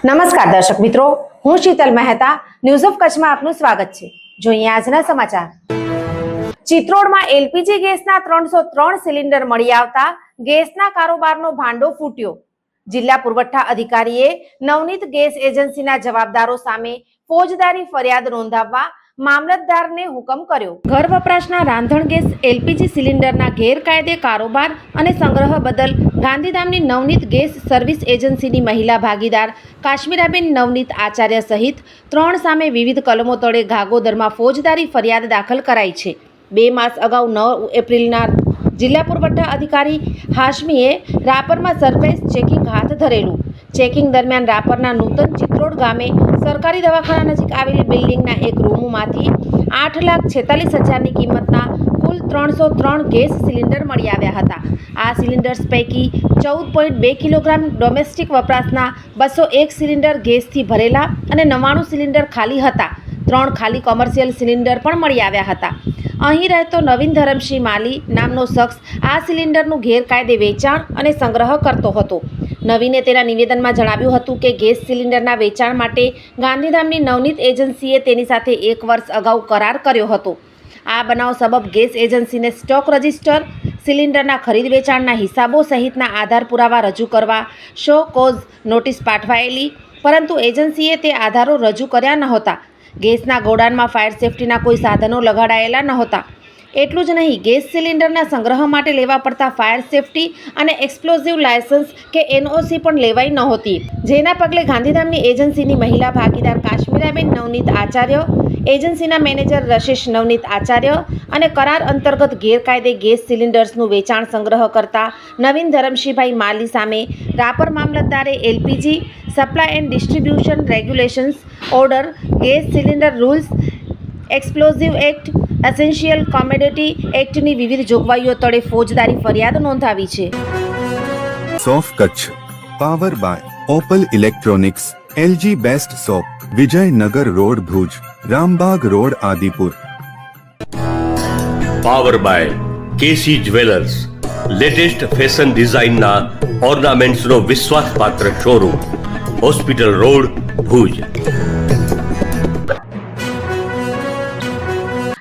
નમસ્કાર દર્શક મિત્રો, હું શીતલ મહેતા ન્યૂઝ ઓફ કચ્છમાં આપનું સ્વાગત છે. જોઈએ આજના સમાચાર. ચિત્રોડમાં એલપીજી ગેસના ત્રણસો ત્રણ સિલિન્ડર મળી આવતા ગેસના કારોબારનો ભાંડો ફૂટ્યો. જિલ્લા પુરવઠા અધિકારીએ નવનીત ગેસ એજન્સીના જવાબદારો સામે ફોજદારી ફરિયાદ નોંધાવવા મામલતદારને હુકમ કર્યો. ઘર વપરાશના રાંધણ ગેસ, એલપીજી સિલિન્ડરના ગેરકાયદે કારોબાર અને સંગ્રહ બદલ ગાંધીધામની નવનીત ગેસ સર્વિસ એજન્સીની મહિલા ભાગીદાર, કાશ્મીરાબેન નવનીત આચાર્ય સહિત ત્રણ સામે વિવિધ કલમો તળે ગાગોદરમાં ફોજદારી ફરિયાદ દાખલ કરાઈ છે. બે માસ અગાઉ નવ એપ્રિલના જિલ્લા પુરવઠા અધિકારી હાશમીએ રાપરમાં સરપ્રાઇઝ ચેકિંગ હાથ ધરેલું. ચેકિંગ દરમિયાન રાપરના નૂતન ચિત્રોડ ગામે સરકારી દવાખાના નજીક આવેલી બિલ્ડિંગના એક રૂમમાંથી આઠ લાખ છેતાલીસ હજારની કિંમતના કુલ ત્રણસો ત્રણ ગેસ સિલિન્ડર મળી આવ્યા હતા. આ સિલિન્ડર્સ પૈકી ચૌદ પોઈન્ટ બે કિલોગ્રામ ડોમેસ્ટિક વપરાશના બસો એક સિલિન્ડર ગેસથી ભરેલા અને નવ્વાણું સિલિન્ડર ખાલી હતા. ત્રણ ખાલી કોમર્શિયલ સિલિન્ડર પણ મળી આવ્યા હતા. અહીં રહેતો નવીન ધરમસિંહ માલી નામનો શખ્સ આ સિલિન્ડરનું ગેરકાયદે વેચાણ અને સંગ્રહ કરતો હતો. નવીને તેના નિવેદનમાં જણાવ્યું હતું કે ગેસ સિલિન્ડરના વેચાણ માટે ગાંધીધામની નવનીત એજન્સીએ તેની સાથે એક વર્ષ અગાઉ કરાર કર્યો હતો. આ બનાવ સબબ ગેસ એજન્સીને સ્ટોક રજિસ્ટર, સિલિન્ડરના ખરીદ વેચાણના હિસાબો સહિતના આધાર પુરાવા રજૂ કરવા શો કોઝ નોટિસ પાઠવાયેલી, પરંતુ એજન્સીએ તે આધારો રજૂ કર્યા નહોતા. ગેસના ગોડાનમાં ફાયર સેફટીના કોઈ સાધનો લગાડાયેલા નહોતા. એટલું જ નહીં, ગેસ સિલિન્ડરના સંગ્રહ માટે લેવા પડતા ફાયર સેફટી અને એક્સપ્લોઝિવ લાયસન્સ કે એનઓસી પણ લેવાઈ નહોતી. જેના પગલે ગાંધીધામની એજન્સીની મહિલા ભાગીદાર કાશ્મીરાબેન નવનીત આચાર્ય, એજન્સીના મેનેજર રશેશ નવનીત આચાર્ય અને કરાર અંતર્ગત ગેરકાયદે ગેસ સિલિન્ડર્સનું વેચાણ સંગ્રહ કરતા નવીન ધરમશીભાઈ માલી સામે Rapar મામલતદારે LPG, supply and distribution regulations order, gas cylinder rules explosive act essential commodity એક્ટની વિવિધ જોગવાઈઓ તળે ફોજદારી ફરિયાદ નોંધાવી છે. સોફ Kutch power by opal electronics LG best shop Vijaynagar road Bhuj Rambag road Adipur. Power by KC jewellers latest fashion ડિઝાઇનના ઓર્નામેન્ટ્સનો વિશ્વાસપાત્ર શોરૂમ હોસ્પિટલ રોડ ભુજ.